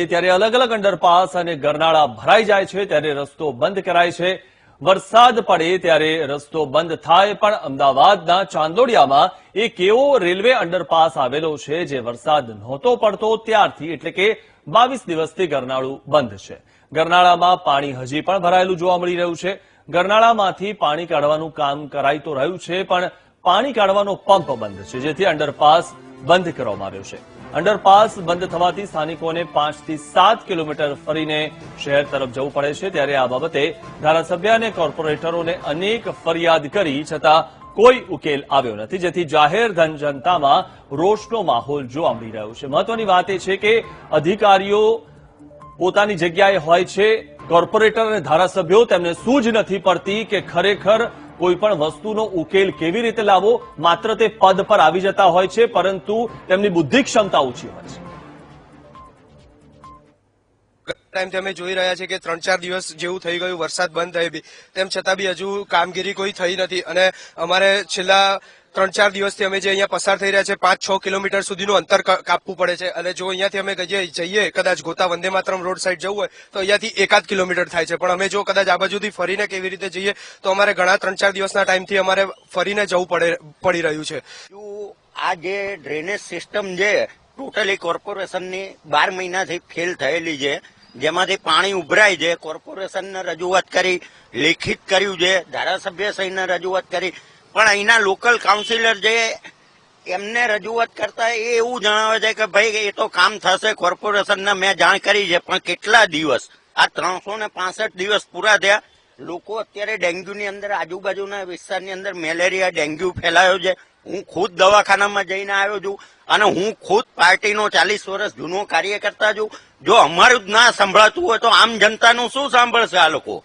ત્યારે અલગ અલગ અંડરપાસ અને ગરનાળા ભરાઈ જાય છે, ત્યારે રસ્તો બંધ કરાય છે. વરસાદ પડે ત્યારે રસ્તો બંધ થાય, પણ અમદાવાદના ચાંદોડિયામાં એક એવો રેલવે અંડરપાસ આવેલો છે જે વરસાદ નહોતો પડતો ત્યારથી એટલે કે બાવીસ દિવસથી ગરનાળું બંધ છે. ગરનાળામાં પાણી હજી પણ ભરાયેલું જોવા મળી રહ્યું છે. ગરનાળામાંથી પાણી કાઢવાનું કામ કરાઈ તો રહ્યું છે, પણ પાણી કાઢવાનો પંપ બંધ છે, જેથી અંડરપાસ બંધ કરવામાં આવ્યો છે. અંડરપાસ બંધ થવાથી સ્થાનિકોને પાંચથી સાત કિલોમીટર ફરીને શહેર તરફ જવું પડે છે. ત્યારે આ બાબતે ધારાસભ્ય અને કોર્પોરેટરોને અનેક ફરિયાદ કરી છતાં કોઈ ઉકેલ આવ્યો નથી. જેથી જાહેર ધન જનતામાં રોષનો માહોલ જોવા મળી રહ્યો છે. મહત્વની વાત એ છે કે અધિકારીઓ પોતાની જગ્યાએ હોય છે. કોર્પોરેટર અને ધારાસભ્યો તેમને સૂઝ નથી પડતી કે ખરેખર કોઈ પણ વસ્તુનો ઉકેલ કેવી રીતે લાવવો, માત્ર તે પદ પર આવી જતા હોય છે, પરંતુ તેમની બુદ્ધિ ક્ષમતા ઓછી હોય છે. ટાઈમથી અમે જોઈ રહ્યા છીએ કે ત્રણ ચાર દિવસ જેવું થઈ ગયું, વરસાદ બંધ થઈ બી. તેમ છતાં બી હજુ કામગીરી કોઈ થઈ નથી અને અમારે છેલ્લા ત્રણ ચાર દિવસથી અમે જે અહીંયા પસાર થઈ રહ્યા છે, પાંચ છ કિલોમીટર સુધીનું અંતર કાપવું પડે છે. અને જો અહીંયાથી અમે જઈએ, કદાચ ગોતા વંદે માતરમ રોડ સાઈડ જવું હોય, તો અહીંયાથી એકાદ કિલોમીટર થાય છે. પણ અમે જો કદાચ આ બાજુથી ફરીને કેવી રીતે જઈએ, તો અમારે ઘણા ત્રણ ચાર દિવસના ટાઈમથી અમારે ફરીને જવું પડે, પડી રહ્યું છે. આ જે ડ્રેનેજ સિસ્ટમ છે, ટોટલી કોર્પોરેશનની બાર મહિનાથી ફેલ થયેલી છે, જેમાંથી પાણી ઉભરાય છે, કોર્પોરેશનને રજૂઆત કરી, લેખિત કર્યું છે, ધારાસભ્ય સહીને રજૂઆત કરી. પણ અહીંના લોકલ કાઉન્સિલર જે એમને રજૂઆત કરતા એ એવું જણાવે છે કે ભાઈ, એ તો કામ થશે કોર્પોરેશનને મેં જાણ કરી છે, પણ કેટલા દિવસ? આ ત્રણસો ને પાસઠ દિવસ પૂરા થયા. લોકો અત્યારે ડેન્ગ્યુની અંદર, આજુબાજુના વિસ્તારની અંદર મેલેરિયા, ડેન્ગ્યુ ફેલાયો છે. હું ખુદ દવાખાનામાં જઈને આવ્યો છું અને હું ખુદ પાર્ટીનો ચાલીસ વર્ષ જૂનો કાર્યકર્તા છું. જો અમારું જ ના સંભળાતું હોય તો આમ જનતાનું શું સાંભળશે આ લોકો?